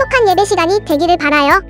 행복한 예배 시간이 되기를 바라요.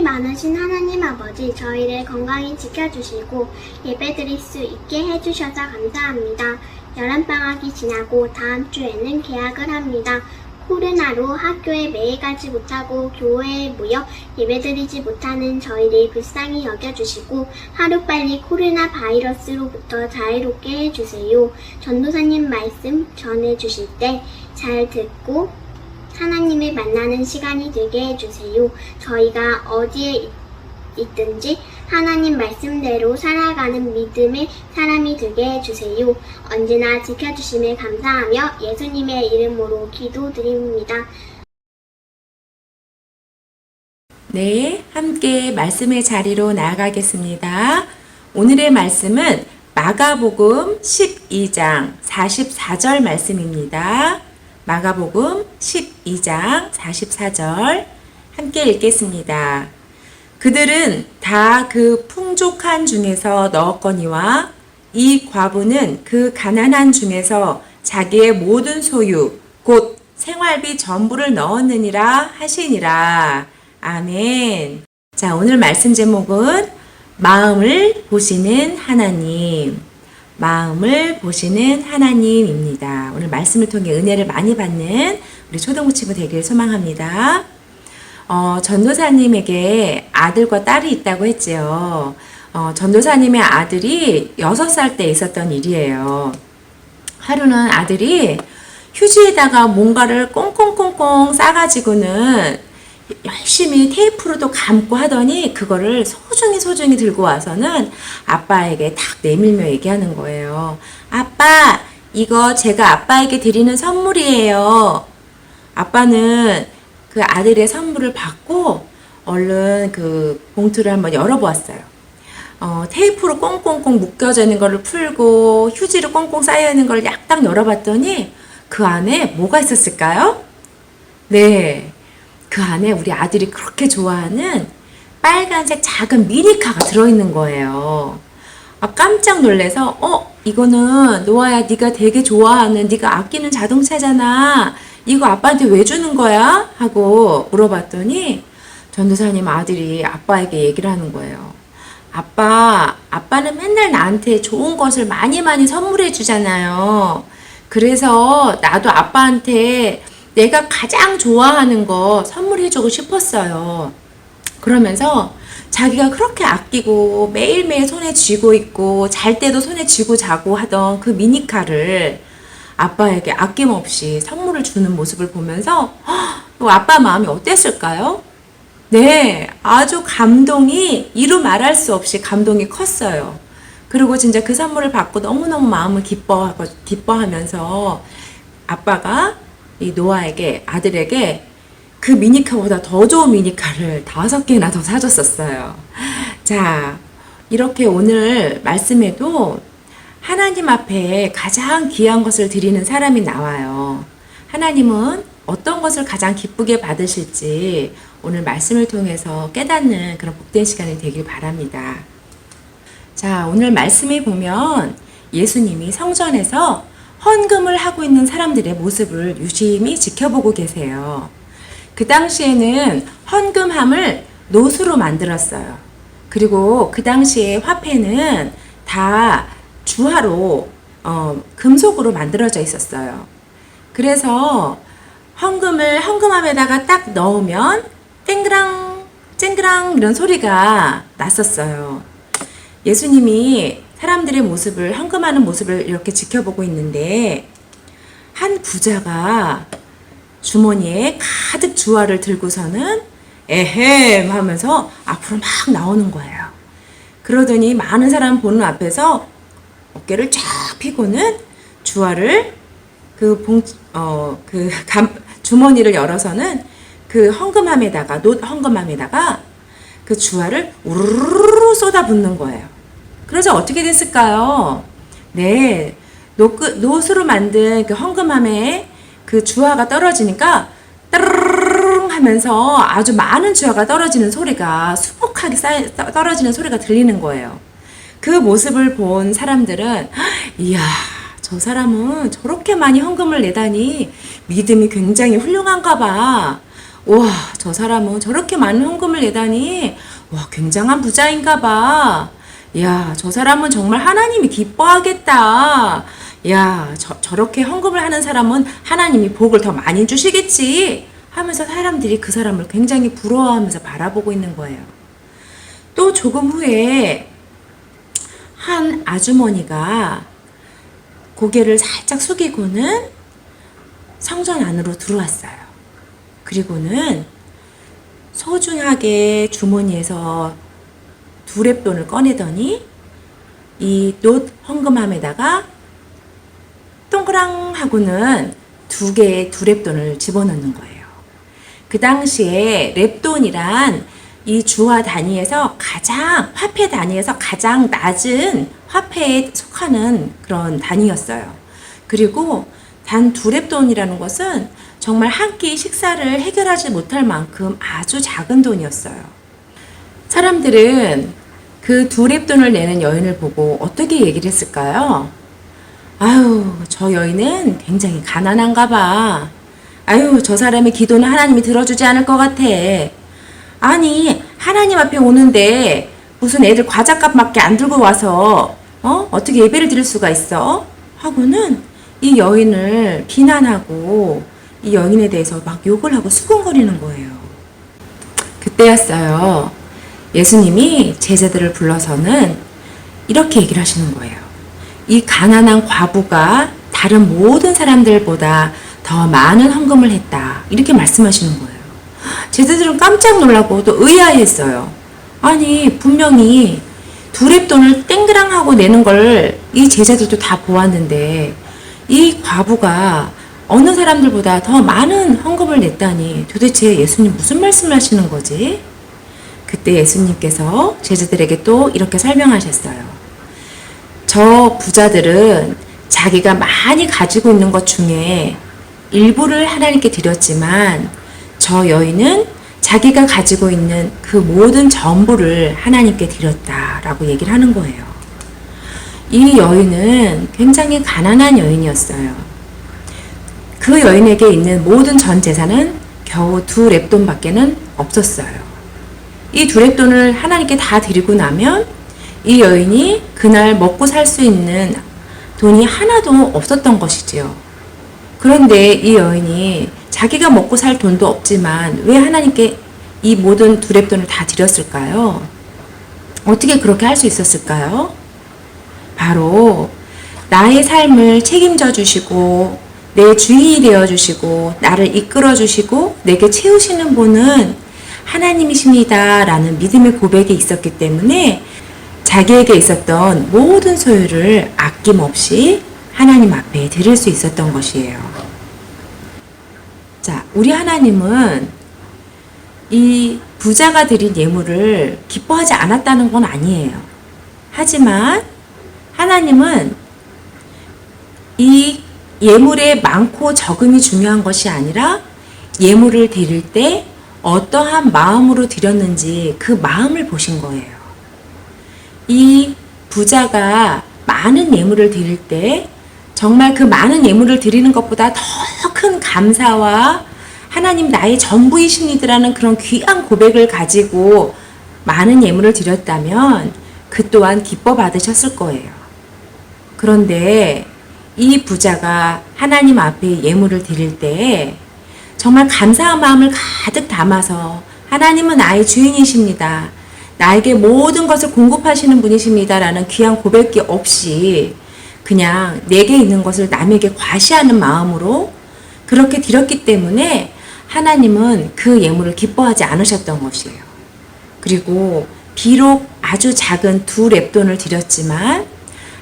많으신 하나님 아버지, 저희를 건강히 지켜주시고 예배드릴 수 있게 해주셔서 감사합니다. 여름방학이 지나고 다음 주에는 개학을 합니다. 코로나로 학교에 매일 가지 못하고 교회에 모여 예배드리지 못하는 저희를 불쌍히 여겨주시고 하루빨리 코로나 바이러스로부터 자유롭게 해주세요. 전도사님 말씀 전해주실 때 잘 듣고 하나님을 만나는 시간이 되게 해주세요. 저희가 어디에 있- 있든지 하나님 말씀대로 살아가는 믿음의 사람이 되게 해주세요. 언제나 지켜주심을 감사하며 예수님의 이름으로 기도드립니다. 네, 함께 말씀의 자리로 나아가겠습니다. 오늘의 말씀은 마가복음 12장 44절 말씀입니다. 마가복음 12장 44절 함께 읽겠습니다. 그들은 다 그 풍족한 중에서 넣었거니와 이 과부는 그 가난한 중에서 자기의 모든 소유 곧 생활비 전부를 넣었느니라 하시니라. 아멘. 자, 오늘 말씀 제목은 마음을 보시는 하나님. 마음을 보시는 하나님입니다. 오늘 말씀을 통해 은혜를 많이 받는 우리 초등부 친구 되기를 소망합니다. 어, 전도사님에게 아들과 딸이 있다고 했지요. 어, 전도사님의 아들이 6살 때 있었던 일이에요. 하루는 아들이 휴지에다가 뭔가를 꽁꽁꽁꽁 싸가지고는 열심히 테이프로도 감고 하더니 그거를 소중히 소중히 들고 와서는 아빠에게 탁 내밀며 얘기하는 거예요. 아빠, 이거 제가 아빠에게 드리는 선물이에요. 아빠는 그 아들의 선물을 받고 얼른 그 봉투를 한번 열어보았어요. 어, 테이프로 꽁꽁꽁 묶여져 있는 거를 풀고 휴지로 꽁꽁 쌓여 있는 걸 약딱 열어봤더니 그 안에 뭐가 있었을까요? 네. 그 안에 우리 아들이 그렇게 좋아하는 빨간색 작은 미니카가 들어있는 거예요. 아, 깜짝 놀래서 어 이거는 노아야 네가 되게 좋아하는 네가 아끼는 자동차잖아. 이거 아빠한테 왜 주는 거야? 하고 물어봤더니 전도사님 아들이 아빠에게 얘기를 하는 거예요. 아빠, 아빠는 맨날 나한테 좋은 것을 많이 많이 선물해 주잖아요. 그래서 나도 아빠한테 내가 가장 좋아하는 거 선물해주고 싶었어요. 그러면서 자기가 그렇게 아끼고 매일매일 손에 쥐고 있고 잘 때도 손에 쥐고 자고 하던 그 미니카를 아빠에게 아낌없이 선물을 주는 모습을 보면서 헉, 아빠 마음이 어땠을까요? 네, 아주 감동이 이루 말할 수 없이 감동이 컸어요. 그리고 진짜 그 선물을 받고 너무너무 마음을 기뻐하고, 기뻐하면서 아빠가 이 노아에게, 아들에게 그 미니카보다 더 좋은 미니카를 다섯 개나 더 사줬었어요. 자, 이렇게 오늘 말씀에도 하나님 앞에 가장 귀한 것을 드리는 사람이 나와요. 하나님은 어떤 것을 가장 기쁘게 받으실지 오늘 말씀을 통해서 깨닫는 그런 복된 시간이 되길 바랍니다. 자, 오늘 말씀에 보면 예수님이 성전에서 헌금을 하고 있는 사람들의 모습을 유심히 지켜보고 계세요. 그 당시에는 헌금함을 노수로 만들었어요. 그리고 그 당시에 화폐는 다 주화로 어, 금속으로 만들어져 있었어요. 그래서 헌금을 헌금함에다가 딱 넣으면 땡그랑 쨍그랑 이런 소리가 났었어요. 예수님이 사람들의 모습을 헌금하는 모습을 이렇게 지켜보고 있는데 한 부자가 주머니에 가득 주화를 들고서는 에헴 하면서 앞으로 막 나오는 거예요. 그러더니 많은 사람 보는 앞에서 어깨를 쫙 펴고는 주화를 그 봉, 어, 그 감, 주머니를 열어서는 그 헌금함에다가, 노 헌금함에다가 그 주화를 우르르르 쏟아붓는 거예요. 그래서 어떻게 됐을까요? 네. 노, 노수로 만든 그 헌금함에 그 주화가 떨어지니까 따르릉 하면서 아주 많은 주화가 떨어지는 소리가 수북하게 쌓이, 떠- 떨어지는 소리가 들리는 거예요. 그 모습을 본 사람들은 이야 저 사람은 저렇게 많이 헌금을 내다니 믿음이 굉장히 훌륭한가 봐. 와, 저 사람은 저렇게 많은 헌금을 내다니 와, 굉장한 부자인가 봐. 야, 저 사람은 정말 하나님이 기뻐하겠다. 야, 저, 저렇게 헌금을 하는 사람은 하나님이 복을 더 많이 주시겠지. 하면서 사람들이 그 사람을 굉장히 부러워하면서 바라보고 있는 거예요. 또 조금 후에 한 아주머니가 고개를 살짝 숙이고는 성전 안으로 들어왔어요. 그리고는 소중하게 주머니에서 두랩돈을 꺼내더니 이놋 헌금함에다가 동그랑 하고는 두 개의 두랩돈을 집어넣는 거예요. 그 당시에 랩돈이란 이 주화 단위에서 가장 화폐 단위에서 가장 낮은 화폐에 속하는 그런 단위였어요. 그리고 단 두 랩돈이라는 것은 정말 한 끼 식사를 해결하지 못할 만큼 아주 작은 돈이었어요. 사람들은 그 두 랩돈을 내는 여인을 보고 어떻게 얘기를 했을까요? 아유, 저 여인은 굉장히 가난한가 봐. 아유, 저 사람의 기도는 하나님이 들어주지 않을 것 같아. 아니, 하나님 앞에 오는데 무슨 애들 과자값밖에 안 들고 와서, 어? 어떻게 예배를 드릴 수가 있어? 하고는 이 여인을 비난하고 이 여인에 대해서 막 욕을 하고 수군거리는 거예요. 그때였어요. 예수님이 제자들을 불러서는 이렇게 얘기를 하시는 거예요. 이 가난한 과부가 다른 모든 사람들보다 더 많은 헌금을 했다. 이렇게 말씀하시는 거예요. 제자들은 깜짝 놀라고 또 의아했어요. 아니, 분명히 두랩돈을 땡그랑 하고 내는 걸 이 제자들도 다 보았는데, 이 과부가 어느 사람들보다 더 많은 헌금을 냈다니 도대체 예수님 무슨 말씀을 하시는 거지? 그때 예수님께서 제자들에게 또 이렇게 설명하셨어요. 저 부자들은 자기가 많이 가지고 있는 것 중에 일부를 하나님께 드렸지만 저 여인은 자기가 가지고 있는 그 모든 전부를 하나님께 드렸다라고 얘기를 하는 거예요. 이 여인은 굉장히 가난한 여인이었어요. 그 여인에게 있는 모든 전 재산은 겨우 두 랩돈밖에는 없었어요. 이 두 랩돈을 하나님께 다 드리고 나면 이 여인이 그날 먹고 살 수 있는 돈이 하나도 없었던 것이지요. 그런데 이 여인이 자기가 먹고 살 돈도 없지만 왜 하나님께 이 모든 두 랩돈을 다 드렸을까요? 어떻게 그렇게 할 수 있었을까요? 바로 나의 삶을 책임져 주시고 내 주인이 되어 주시고 나를 이끌어 주시고 내게 채우시는 분은 하나님이십니다. 라는 믿음의 고백이 있었기 때문에 자기에게 있었던 모든 소유를 아낌없이 하나님 앞에 드릴 수 있었던 것이에요. 자, 우리 하나님은 이 부자가 드린 예물을 기뻐하지 않았다는 건 아니에요. 하지만 하나님은 이 예물의 많고 적음이 중요한 것이 아니라 예물을 드릴 때 어떠한 마음으로 드렸는지 그 마음을 보신 거예요. 이 부자가 많은 예물을 드릴 때 정말 그 많은 예물을 드리는 것보다 더 큰 감사와 하나님 나의 전부이십니다라는 그런 귀한 고백을 가지고 많은 예물을 드렸다면 그 또한 기뻐 받으셨을 거예요. 그런데 이 부자가 하나님 앞에 예물을 드릴 때 정말 감사한 마음을 가득 담아서 하나님은 나의 주인이십니다. 나에게 모든 것을 공급하시는 분이십니다. 라는 귀한 고백이 없이 그냥 내게 있는 것을 남에게 과시하는 마음으로 그렇게 드렸기 때문에 하나님은 그 예물을 기뻐하지 않으셨던 것이에요. 그리고 비록 아주 작은 두 랩돈을 드렸지만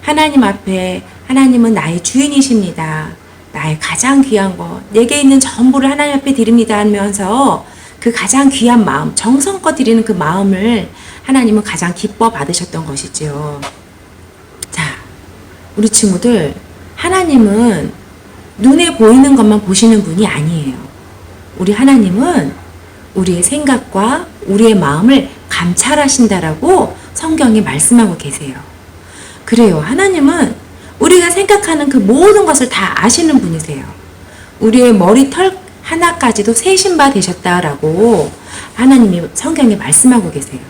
하나님 앞에 하나님은 나의 주인이십니다. 나의 가장 귀한 것, 내게 있는 전부를 하나님 앞에 드립니다 하면서 그 가장 귀한 마음, 정성껏 드리는 그 마음을 하나님은 가장 기뻐 받으셨던 것이지요. 자, 우리 친구들, 하나님은 눈에 보이는 것만 보시는 분이 아니에요. 우리 하나님은 우리의 생각과 우리의 마음을 감찰하신다라고 성경이 말씀하고 계세요. 그래요. 하나님은 우리가 생각하는 그 모든 것을 다 아시는 분이세요. 우리의 머리털 하나까지도 세신 바 되셨다라고 하나님이 성경에 말씀하고 계세요.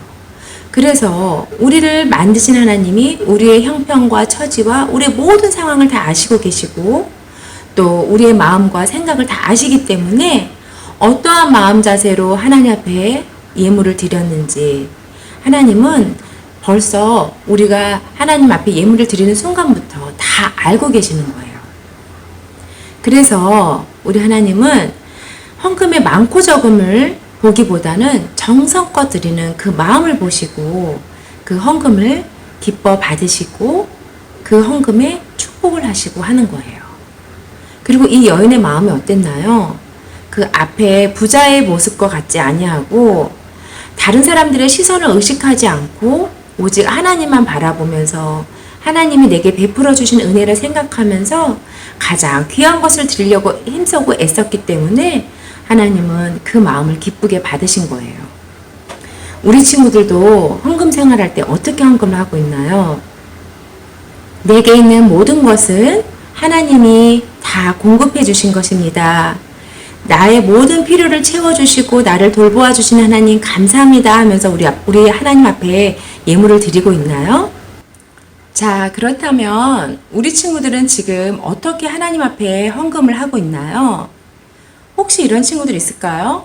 그래서 우리를 만드신 하나님이 우리의 형편과 처지와 우리의 모든 상황을 다 아시고 계시고 또 우리의 마음과 생각을 다 아시기 때문에 어떠한 마음 자세로 하나님 앞에 예물을 드렸는지 하나님은 벌써 우리가 하나님 앞에 예물을 드리는 순간부터 다 알고 계시는 거예요. 그래서 우리 하나님은 헌금의 많고 적음을 보기보다는 정성껏 드리는 그 마음을 보시고 그 헌금을 기뻐 받으시고 그 헌금에 축복을 하시고 하는 거예요. 그리고 이 여인의 마음이 어땠나요? 그 앞에 부자의 모습과 같지 아니하고 다른 사람들의 시선을 의식하지 않고 오직 하나님만 바라보면서 하나님이 내게 베풀어 주신 은혜를 생각하면서 가장 귀한 것을 드리려고 힘쓰고 애썼기 때문에 하나님은 그 마음을 기쁘게 받으신 거예요. 우리 친구들도 헌금 생활할 때 어떻게 헌금을 하고 있나요? 내게 있는 모든 것은 하나님이 다 공급해 주신 것입니다. 나의 모든 필요를 채워주시고 나를 돌보아 주신 하나님 감사합니다 하면서 우리, 하나님 앞에 예물을 드리고 있나요? 자, 그렇다면 우리 친구들은 지금 어떻게 하나님 앞에 헌금을 하고 있나요? 혹시 이런 친구들 있을까요?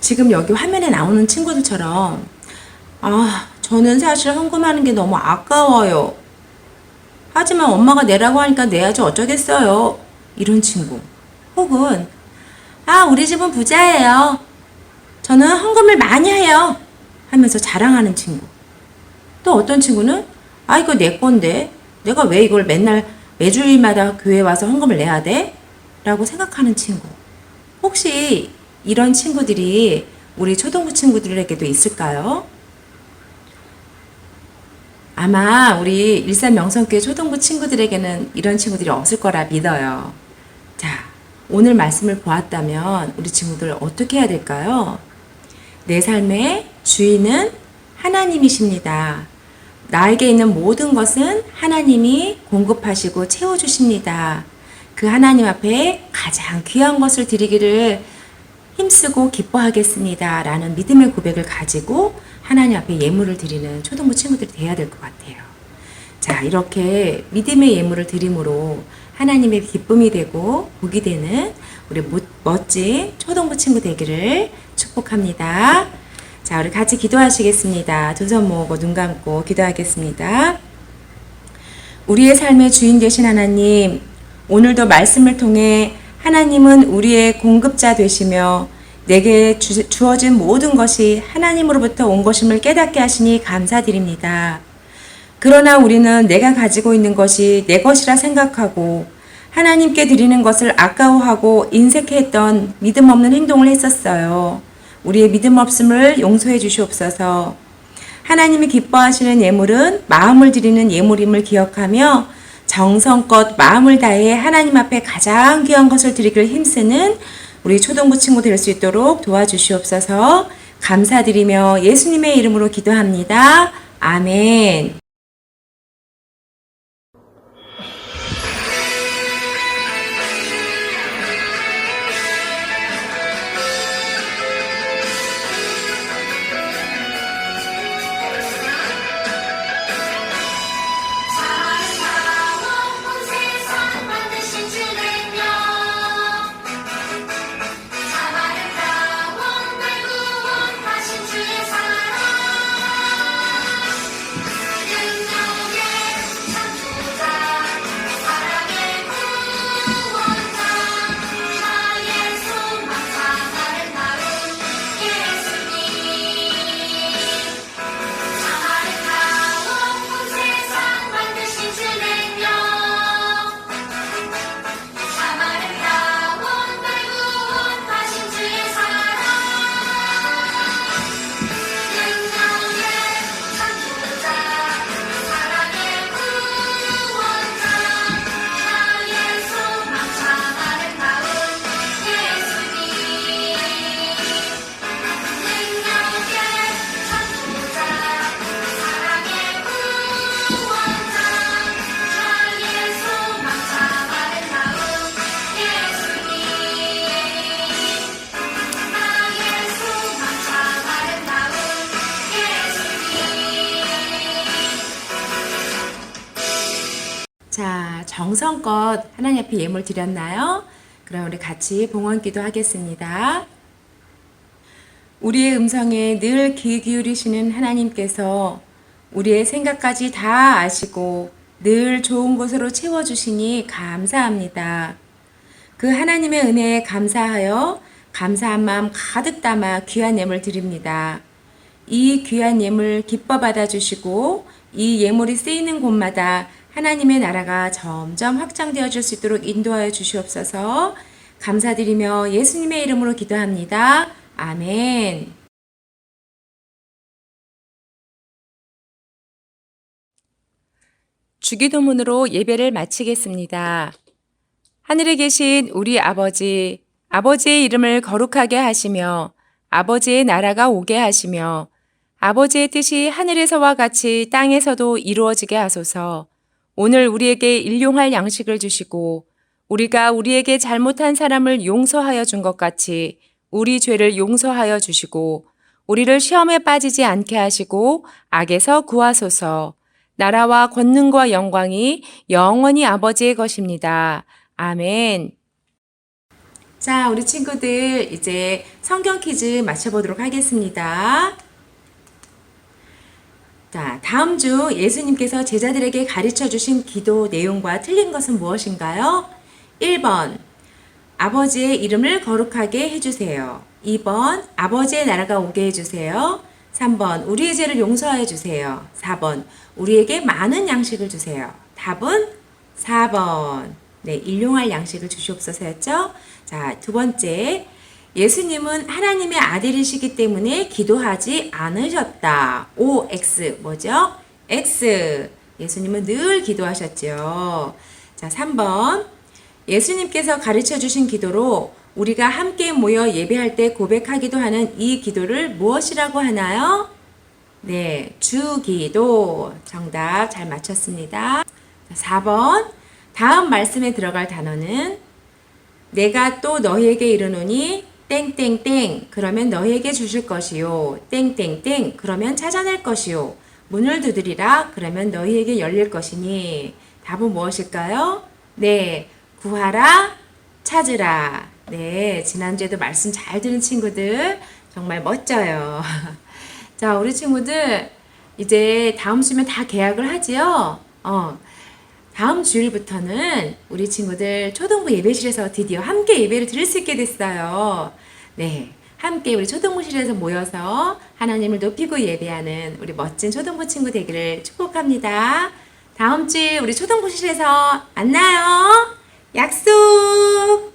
지금 여기 화면에 나오는 친구들처럼 아, 저는 사실 헌금하는 게 너무 아까워요. 하지만 엄마가 내라고 하니까 내야지 어쩌겠어요. 이런 친구. 혹은 아, 우리 집은 부자예요. 저는 헌금을 많이 해요. 하면서 자랑하는 친구. 또 어떤 친구는 아, 이거 내 건데 내가 왜 이걸 맨날 매주일마다 교회 와서 헌금을 내야 돼? 라고 생각하는 친구. 혹시 이런 친구들이 우리 초등부 친구들에게도 있을까요? 아마 우리 일산 명성교회 초등부 친구들에게는 이런 친구들이 없을 거라 믿어요. 자, 오늘 말씀을 보았다면 우리 친구들 어떻게 해야 될까요? 내 삶의 주인은 하나님이십니다. 나에게 있는 모든 것은 하나님이 공급하시고 채워주십니다. 그 하나님 앞에 가장 귀한 것을 드리기를 힘쓰고 기뻐하겠습니다. 라는 믿음의 고백을 가지고 하나님 앞에 예물을 드리는 초등부 친구들이 돼야 될 것 같아요. 자, 이렇게 믿음의 예물을 드림으로 하나님의 기쁨이 되고 복이 되는 우리 모- 멋진 초등부 친구 되기를 축복합니다. 자, 우리 같이 기도하시겠습니다. 두 손 모으고 눈 감고 기도하겠습니다. 우리의 삶의 주인 되신 하나님, 오늘도 말씀을 통해 하나님은 우리의 공급자 되시며 내게 주, 주어진 모든 것이 하나님으로부터 온 것임을 깨닫게 하시니 감사드립니다. 그러나 우리는 내가 가지고 있는 것이 내 것이라 생각하고 하나님께 드리는 것을 아까워하고 인색했던 믿음 없는 행동을 했었어요. 우리의 믿음 없음을 용서해 주시옵소서. 하나님이 기뻐하시는 예물은 마음을 드리는 예물임을 기억하며 정성껏 마음을 다해 하나님 앞에 가장 귀한 것을 드리길 힘쓰는 우리 초등부 친구 될 수 있도록 도와주시옵소서 감사드리며 예수님의 이름으로 기도합니다. 아멘. 하나님 앞에 예물 드렸나요? 그럼 우리 같이 봉헌 기도 하겠습니다. 우리의 음성에 늘 귀 기울이시는 하나님께서 우리의 생각까지 다 아시고 늘 좋은 곳으로 채워주시니 감사합니다. 그 하나님의 은혜에 감사하여 감사한 마음 가득 담아 귀한 예물 드립니다. 이 귀한 예물 기뻐 받아주시고 이 예물이 쓰이는 곳마다 하나님의 나라가 점점 확장되어 줄 수 있도록 인도하여 주시옵소서 감사드리며 예수님의 이름으로 기도합니다. 아멘. 주기도문으로 예배를 마치겠습니다. 하늘에 계신 우리 아버지, 아버지의 이름을 거룩하게 하시며 아버지의 나라가 오게 하시며 아버지의 뜻이 하늘에서와 같이 땅에서도 이루어지게 하소서. 오늘 우리에게 일용할 양식을 주시고 우리가 우리에게 잘못한 사람을 용서하여 준 것 같이 우리 죄를 용서하여 주시고 우리를 시험에 빠지지 않게 하시고 악에서 구하소서. 나라와 권능과 영광이 영원히 아버지의 것입니다. 아멘. 자, 우리 친구들 이제 성경 퀴즈 맞춰보도록 하겠습니다. 자, 다음 중 예수님께서 제자들에게 가르쳐 주신 기도 내용과 틀린 것은 무엇인가요? 1번. 아버지의 이름을 거룩하게 해주세요. 2번. 아버지의 나라가 오게 해주세요. 3번. 우리의 죄를 용서해 주세요. 4번. 우리에게 많은 양식을 주세요. 답은 4번. 네, 일용할 양식을 주시옵소서였죠? 자, 두 번째. 예수님은 하나님의 아들이시기 때문에 기도하지 않으셨다. O, X. 뭐죠? X. 예수님은 늘 기도하셨죠. 자, 3번. 예수님께서 가르쳐 주신 기도로 우리가 함께 모여 예배할 때 고백하기도 하는 이 기도를 무엇이라고 하나요? 네, 주기도. 정답 잘 맞췄습니다. 자, 4번. 다음 말씀에 들어갈 단어는 내가 또 너희에게 이르노니 땡땡땡 그러면 너희에게 주실 것이요. 땡땡땡 그러면 찾아낼 것이요. 문을 두드리라 그러면 너희에게 열릴 것이니. 답은 무엇일까요? 네 구하라 찾으라. 네 지난주에도 말씀 잘 들은 친구들 정말 멋져요. 자 우리 친구들 이제 다음 주면 다 계약을 하지요? 어 다음 주일부터는 우리 친구들 초등부 예배실에서 드디어 함께 예배를 드릴 수 있게 됐어요. 네. 함께 우리 초등부실에서 모여서 하나님을 높이고 예배하는 우리 멋진 초등부 친구 되기를 축복합니다. 다음 주에 우리 초등부실에서 만나요. 약속!